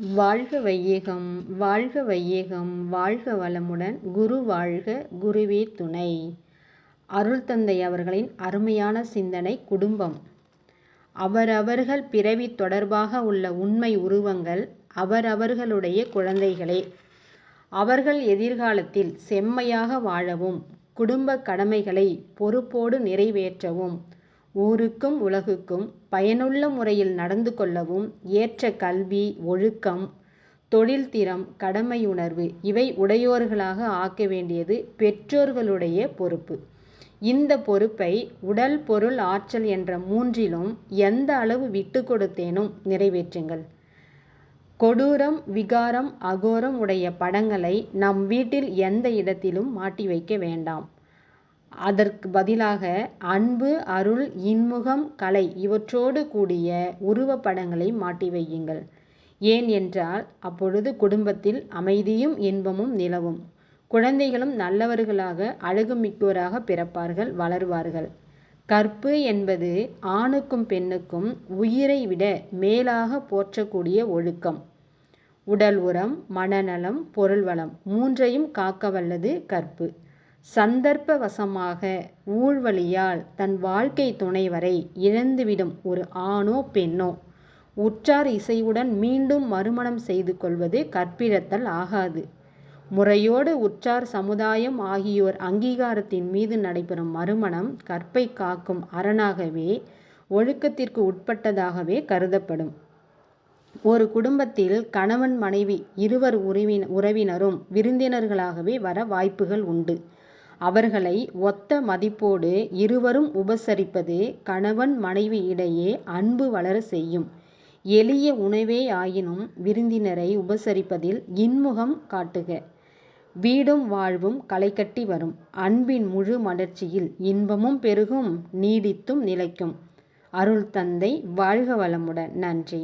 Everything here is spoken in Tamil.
வாழ்க வையகம் வாழ்க வையகம் வாழ்க வளமுடன் குரு வாழ்க குருவே துணை. அருள் தந்தை அவர்களின் அருமையான சிந்தனை குடும்பம். அவரவர்கள் பிறவி தொடர்பாக உள்ள உண்மை உருவங்கள் அவரவர்களுடைய குழந்தைகளே. அவர்கள் எதிர்காலத்தில் செம்மையாக வாழவும் குடும்ப கடமைகளை பொறுப்போடு நிறைவேற்றவும் ஊருக்கும் உலகுக்கும் பயனுள்ள முறையில் நடந்து கொள்ளவும் ஏற்ற கல்வி ஒழுக்கம் தொழில்திறம் கடமையுணர்வு இவை உடையோர்களாக ஆக்க வேண்டியது பெற்றோர்களுடைய பொறுப்பு. இந்த பொறுப்பை உடல் பொருள் ஆற்றல் என்ற மூன்றிலும் எந்த அளவு விட்டு கொடுத்தேனும் நிறைவேற்றுங்கள். கொடூரம் விகாரம் அகோரம் உடைய படங்களை நம் வீட்டில் எந்த இடத்திலும் மாட்டி வைக்க வேண்டாம். அதற்கு பதிலாக அன்பு அருள் இன்முகம் கலை இவற்றோடு கூடிய உருவப்படங்களை மாட்டி வையுங்கள். ஏன் என்றால் அப்பொழுது குடும்பத்தில் அமைதியும் இன்பமும் நிலவும். குழந்தைகளும் நல்லவர்களாக அழகுமிக்கோராக பிறப்பார்கள் வளர்வார்கள். கற்பு என்பது ஆணுக்கும் பெண்ணுக்கும் உயிரை விட மேலாக போற்றக்கூடிய ஒழுக்கம். உடல் உரம் மனநலம் பொருள் வளம் மூன்றையும் காக்க வல்லது கற்பு. சந்தர்ப்பவசமாக ஊழ்வழியால் தன் வாழ்க்கை துணைவரை இழந்துவிடும் ஒரு ஆணோ பெண்ணோ. உற்றார் இசையுடன் மீண்டும் மறுமணம் செய்து கொள்வது கற்பிழத்தல் ஆகாது. முறையோடு உற்றார் சமுதாயம் ஆகியோர் அங்கீகாரத்தின் மீது நடைபெறும் மறுமணம் கற்பை காக்கும் அரணாகவே ஒழுக்கத்திற்கு உட்பட்டதாகவே கருதப்படும். ஒரு குடும்பத்தில் கணவன் மனைவி இருவர் உறவின உறவினரும் விருந்தினர்களாகவே வர வாய்ப்புகள் உண்டு. அவர்களை ஒத்த மதிப்போடு இருவரும் உபசரிப்பது கணவன் மனைவி இடையே அன்பு வளர செய்யும். எளிய உணவே ஆயினும் விருந்தினரை உபசரிப்பதில் இன்முகம் காட்டுக. வீடும் வாழ்வும் களைகட்டி வரும். அன்பின் முழு மலர்ச்சியில் இன்பமும் பெருகும் நீடித்தும் நிலைக்கும். அருள் தந்தை வாழ்க வளமுடன். நன்றி.